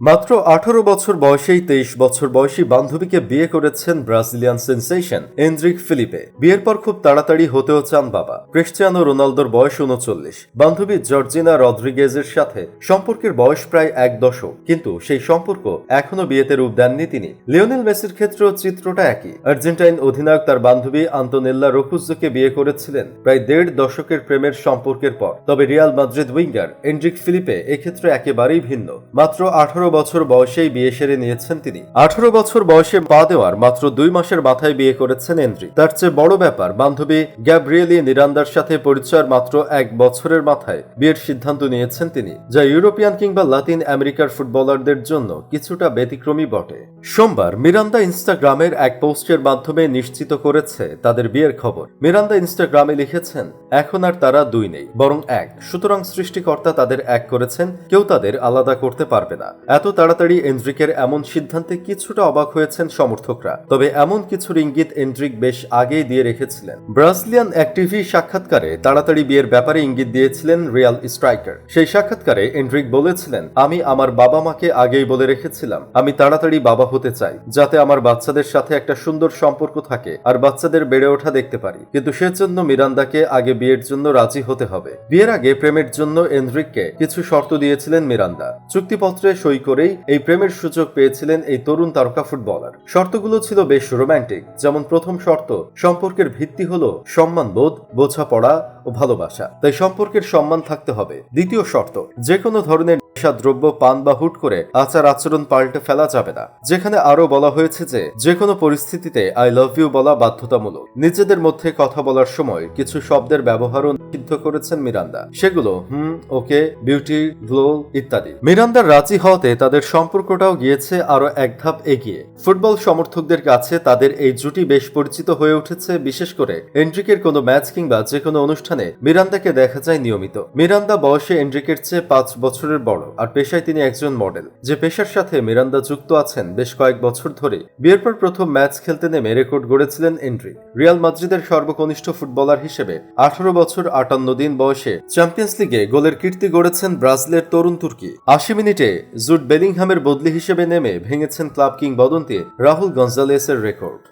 মাত্র আঠারো বছর বয়সেই তেইশ বছর বয়সী বান্ধবীকে বিয়ে করেছেন ব্রাজিলিয়ান সেন্সেশন এন্দ্রিক ফিলিপে। বিয়ের পর খুব তাড়াতাড়ি হতেও চান বাবা। ক্রিশ্চিয়ানো রোনালদোর বয়স উনচল্লিশ। বান্ধবী জর্জিনা রদ্রিগেজের সাথে সম্পর্কের বয়স প্রায় এক দশক। কিন্তু সেই সম্পর্ক এখনও বিয়েতে রূপ দেননি তিনি। লিওনেল মেসির ক্ষেত্রেও চিত্রটা একই। আর্জেন্টাইন অধিনায়ক তার বান্ধবী আন্তোনেল্লা রোকুজোকে বিয়ে করেছিলেন প্রায় দেড় দশকের প্রেমের সম্পর্কের পর। তবে Real Madrid winger Endrick Felipe এক্ষেত্রে একেবারেই ভিন্ন। মাত্র আঠারো বছর বয়সেই বিয়ে সেরে নিয়েছেন তিনি। আঠারো বছর বয়সে পা দেওয়ার মাত্র দুই মাসের মাথায় বিয়ে করেছেন এন্ড্রি তার চেয়ে বড় ব্যাপার, বান্ধবী গ্যাব্রিয়েলি নিরান্দার সাথে পরিচয়ের মাত্র এক বছরের মাথায় বিয়ের সিদ্ধান্ত নিয়েছেন তিনি, যা ইউরোপিয়ান কিংবা লাতিন আমেরিকার ফুটবলারদের জন্য কিছুটা ব্যতিক্রমী বটে। সোমবার মিরান্দা ইনস্টাগ্রামের এক পোস্টের মাধ্যমে নিশ্চিত করেছে তাদের বিয়ের খবর। মিরান্দা ইনস্টাগ্রামে লিখেছেন, এখন আর তারা দুই নেই, বরং এক। সুতরাং সৃষ্টিকর্তা তাদের এক করেছেন, কেউ তাদের আলাদা করতে পারবে না। এত তাড়াতাড়ি এন্ড্রিকের এমন সিদ্ধান্তে কিছুটা অবাক হয়েছেন সমর্থকরা। তবে এমন কিছুর ইঙ্গিত এন্ড্রিক বেশ আগেই দিয়ে রেখেছিলেন। ব্রাজিলিয়ান এক টিভি সাক্ষাৎকারে তাড়াতাড়ি বিয়ের ব্যাপারে ইঙ্গিত দিয়েছিলেন রিয়াল স্ট্রাইকার। সেই সাক্ষাৎকারে এন্ড্রিক বলেছিলেন, আমি আমার বাবা মাকে আগেই বলে রেখেছিলাম, আমি তাড়াতাড়ি বাবা হতে চাই, যাতে আমার বাচ্চাদের সাথে একটা সুন্দর সম্পর্ক থাকে আর বাচ্চাদের বেড়ে ওঠা দেখতে পারি। কিন্তু সেজন্য মিরান্দাকে আগে বিয়ের জন্য রাজি হতে হবে। বিয়ের আগে প্রেমের জন্য এন্ড্রিককে কিছু শর্ত দিয়েছিলেন মিরান্দা। চুক্তিপত্রে সই করেই এই প্রেমের সুযোগ পেয়েছিলেন এই তরুণ তারকা ফুটবলার। শর্তগুলো ছিল বেশ রোম্যান্টিক, যেমন প্রথম শর্ত, সম্পর্কের ভিত্তি হলো সম্মানবোধ বোঝাপড়া ও ভালোবাসা। তাই সম্পর্কের সম্মান থাকতে হবে। দ্বিতীয় শর্ত যে কোনো ধরনের নেশাদ্রব্য পান বা হুট করে আচার আচরণ পাল্টে ফেলা যাবে না। যেখানে আরও বলা হয়েছে যে যে কোনো পরিস্থিতিতে আই লাভ ইউ বলা বাধ্যতামূলক। নিজেদের মধ্যে কথা বলার সময় কিছু শব্দের ব্যবহারও নিষিদ্ধ করেছেন মিরান্দা সেগুলো, হুম ওকে বিউটি গ্লো ইত্যাদি। মিরান্দার রাজি হওয়াতে তাদের সম্পর্কটাও গিয়েছে আরও এক ধাপ এগিয়ে। ফুটবল সমর্থকদের কাছে তাদের এই জুটি বেশ পরিচিত হয়ে উঠেছে, বিশেষ করে এন্ড্রিকের কোনো ম্যাচ কিংবা যে কোনো অনুষ্ঠানে মিরান্দাকে দেখা যায় নিয়মিত। মিরান্দা বয়সে এন্ড্রিকের চেয়ে পাঁচ বছরের বড়। আর পেশায় তিনি একজন মডেল। যে পেশার সাথে মিরান্দা যুক্ত আছেন বেশ কয়েক বছর ধরে, বিয়ের পর প্রথম ম্যাচ খেলতে নেমে রেকর্ড গড়েছিলেন এন্ড্রি রিয়াল মাদ্রিদের সর্বকনিষ্ঠ ফুটবলার হিসেবে আঠারো বছর আটান্ন দিন বয়সে চ্যাম্পিয়ন্স লিগে গোলের কীর্তি গড়েছেন ব্রাজিলের তরুণ তুর্কি। আশি মিনিটে জুট বেলিংহামের বদলি হিসেবে নেমে ভেঙেছেন ক্লাব কিংবদন্তি রাহুল গঞ্জালেসের রেকর্ড।